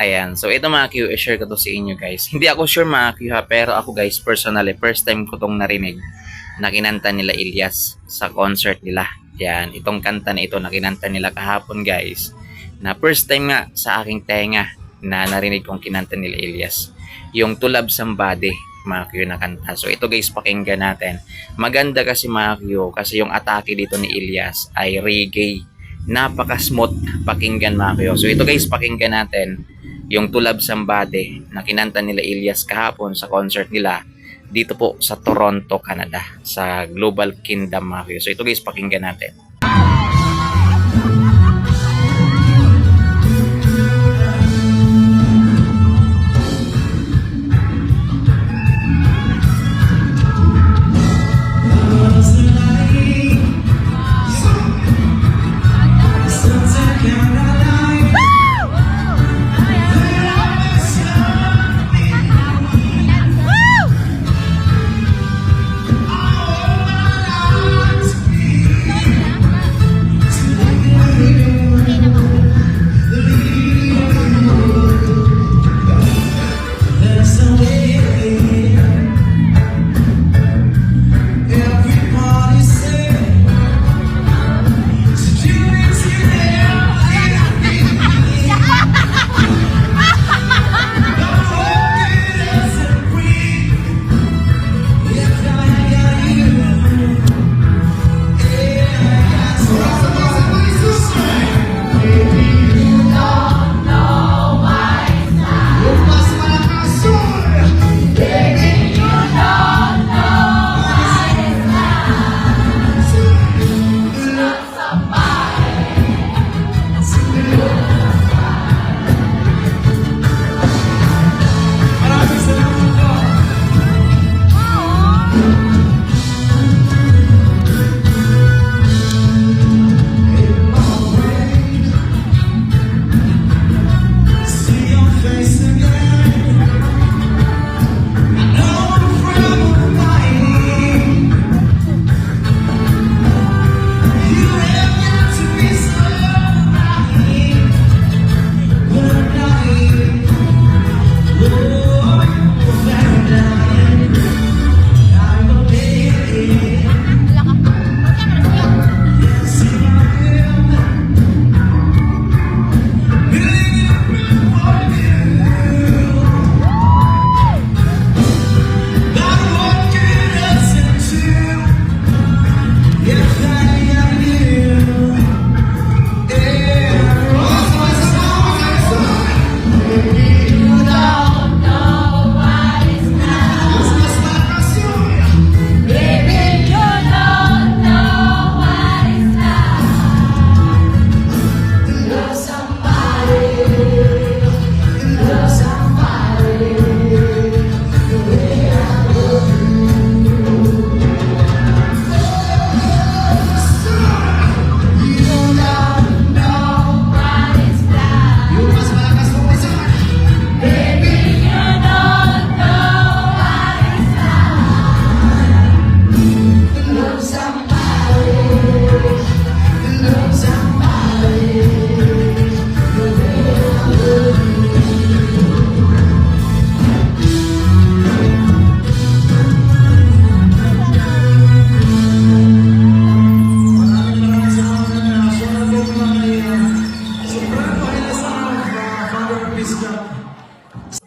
Ayan. So, ito mga Q, i-share ko to sa inyo guys. Hindi ako sure mga Q ha, pero ako guys, personally, first time ko tong narinig na kinanta nila Ilyas sa concert nila. Ayan. Itong kanta na ito na kinanta nila kahapon guys. Na first time nga sa aking tenga na narinig kong kinanta nila Ilyas. Yung Tulab Somebody, mga Q na kanta. So, ito guys, pakinggan natin. Maganda kasi mga Q, kasi yung atake dito ni Ilyas ay reggae. Napaka-smooth pakinggan mga Q. So, ito guys, pakinggan natin yung Tulab Sambade na kinanta nila Ilyas kahapon sa concert nila dito po sa Toronto, Canada sa Global Kingdom kayo. So ito guys, pakinggan natin.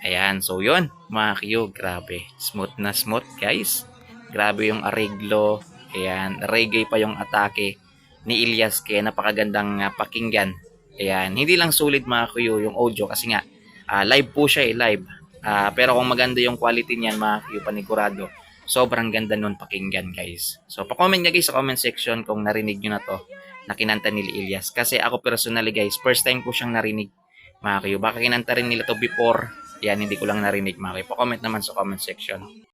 Ayan, so yun, mga Q, grabe. Smooth na smooth, guys. Grabe yung arreglo. Ayan, reggae pa yung atake ni Ilyas kaya napakagandang uh, pakinggan. Ayan, hindi lang sulit mga Q yung audio kasi nga ah, live po siya eh, live. Ah, pero kung maganda yung quality niyan mga Q, panigurado, sobrang ganda nun pakinggan guys. So pa-comment nyo guys sa comment section kung narinig nyo na to na kinanta ni Ilyas. Kasi ako personally guys, first time ko siyang narinig mga. Baka kinanta rin nila to before. Yan, hindi ko lang narinig mga. Pa-comment naman sa comment section.